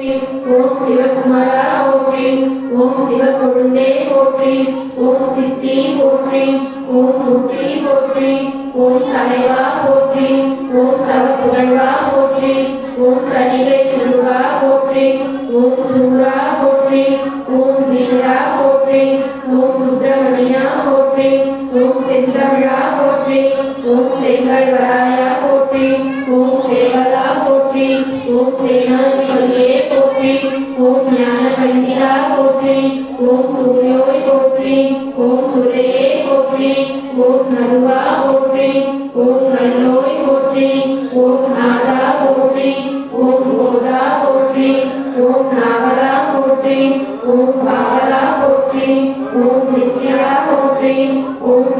ஓம் சிவகுமாரா போற்றி ஓம் சிவகொழுந்தே போற்றி ஓம் சித்தி போற்றி ஓம் முக்தி போற்றி ஓம் தலைவா போற்றி ஓம் தவ புகழ்வா போற்றி ஓம் கணிகை முருகா போற்றி ஓம் சூரா போற்றி ஓம் வீரா போற்றி ஓம் சுப்பிரமணியா போற்றி ஓம் செந்தமிழா போற்றி ஓம் செங்கல்வராயா போற்றி ஓம் ஓம் நடுவா போற்றி ஓம் நல்லோய் போற்றி ஓம் நாதா போற்றி ஓம் போதா போற்றி ஓம் நாகரா போற்றி ஓம் பாகலா போற்றி ஓம் நித்யலா போற்றி ஓம்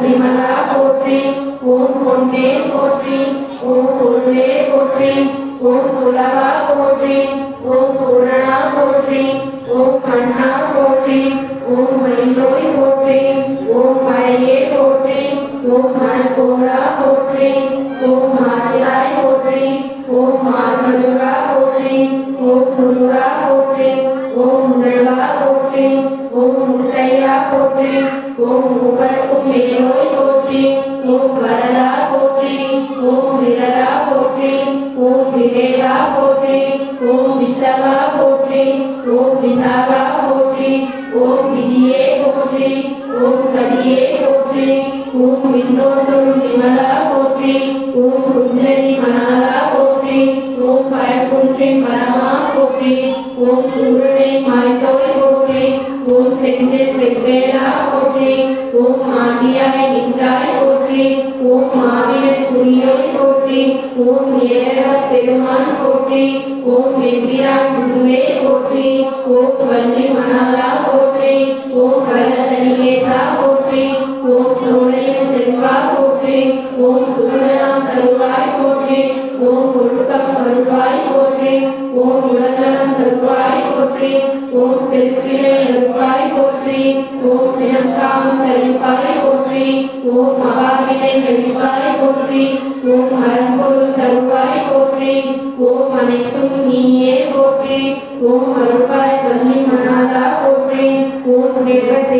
குருவா போற்றி ஓம் முதல்வா போற்றி ஓம் முத்தையா போற்றி ஓம் மூவருக்கும் மேலோய் போற்றி ஓம் வரதா போற்றி ஓம் விரதா போற்றி ஓம் விவேகா போற்றி ஓம் வித்தகா போற்றி ஓம் விசாகா ஓம் நின்றாய் போற்றி. ஓம் மாவீரன் குடியோய் போற்றி. ஓம் ஏக பெருமான் போற்றி. ஓம் வெம்பிரான் குருவே போற்றி. ஓம் வள்ளி மணாலா போற்றி. ஓம் ஓம் செல்வினை எழுப்பாய் போற்றி ஓம் சிலங்காமம் கழிப்பாய் போற்றி ஓம் மகாவினை எழுப்பாய் போற்றி ஓம் மரம்பொருள் தருவாய் போற்றி ஓம் அனைத்தும் நீயே போற்றி ஓம் அருள்வாய் வள்ளி மனாதா போற்றி ஓம் தேவசேனா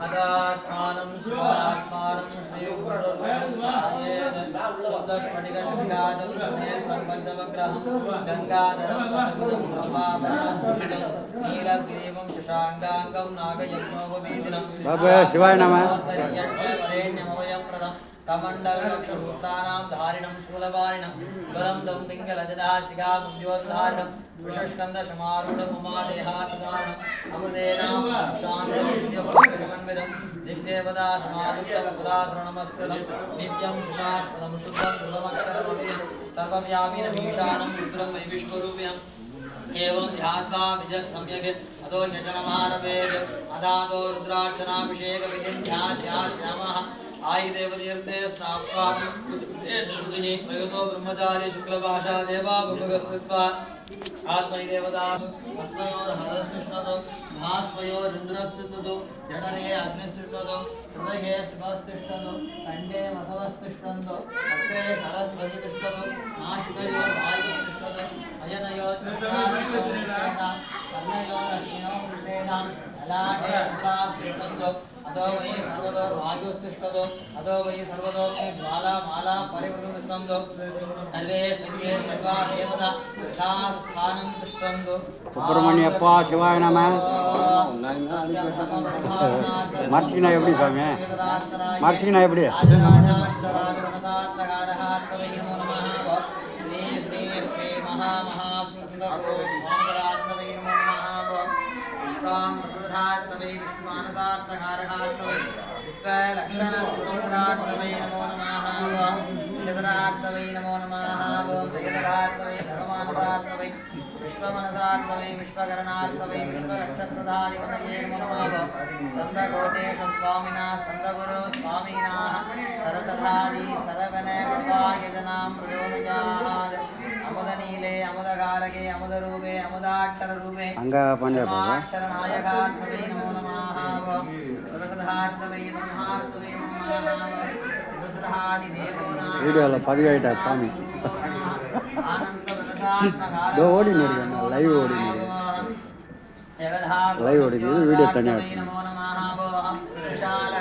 పదాత్మానం శివాత్మానం నీలగ్రీవం శశాంగాంగం నాగయజ్ఞోపవేదినం శివాయ నమ కమండలక్షభూతానాం ధారిణం శూలవారిణం బలం దం పింగలజదాశిగా ముంజోధారిణం విషస్కంద సమారూఢముమాదేహాధారిణం అమృతేనాం శాంతమన్విదం దిగ్దేవదా సమాదుక్తం పురాధనమస్కృతం నిత్యం సుషాస్పదం శుద్ధం శుభమక్షరమవ్యం సర్వవ్యాపినమీషాణం రుద్రం వై ज्वलन्तं पिङ्गलजदाशिखां ज्योतिधारिणं वृषस्कन्दशमारूढम् उमादेहाटधारणम् अमृतेनां शान्तविद्युत्समन्वितं दिव्येवदा समायुक्तं पुरातनमस्कृतं नित्यं सुशाश्वतं शुद्धं सुलमक्षरमव्यं सर्वव्यापिनमीशानं रुद्रं वै विश्वरूपिणम् एवं ध्यात्वा विजः सम्यक् अतो यजनमारभेत् अदादो रुद्राक्षनाभिषेकविधिं ध्यास्यास्यामः आयुदेवतीर्थे स्नात्वा दुर्गिनि प्रयुतो ब्रह्मचारी शुक्लभाषा देवा भुभगस्थित्वा आत्मनि देवता अस्मयोर्हरस्तिष्ठतो भास्मयोरिन्द्रस्तिष्ठतो जठरे अग्निस्तिष्ठतो हृदये शिवस्तिष्ठतो कण्डे वसवस्तिष्ठन्तो अग्रे सरस्वती तिष्ठतो नाशिकयोर् वायुस्तिष्ठतो ललाटे उपास्तिष्ठन्तो अतो वै सर्वतो वायुस्तिष्ठतो अतो वै सर्वतो मे ज्वाला माला परिवृततिष्ठन्तो सर्वे शृङ्गे सर्वा देवता यथा स्थानं तिष्ठन्तो சுப்பிரமணியப்பா சிவாய நம மர்சிகனா எப்படி சாமி மர்சிகனா எப்படி लक्षणस्तोत्रार्थवै नमो नमः चतुरार्थवै नमो नमः ॐ जयतरार्थवै सर्वमानसार्थवै विश्वमनसार्थवै विश्वकरणार्थवै विश्वनक्षत्रधाधिपतये नमो नमः स्कन्दकोटेश स्वामिना स्कन्दगुरु स्वामिनाः सरसभाधि सरवण कृपायजनां प्रचोदयात् अमुदनीले अमुदकारके अमुदरूपे अमुदाक्षररूपे अङ्गपञ्चरनायकात्मने नमो नमः வீடியோவில் பதிவாயிட்டா சாமி. இதோ ஓடின்னு இருக்கேன் லைவ் ஓடின்னு இருக்கேன் Live ஓடிது, video தனியா இருக்கு. நமோ நம விஷால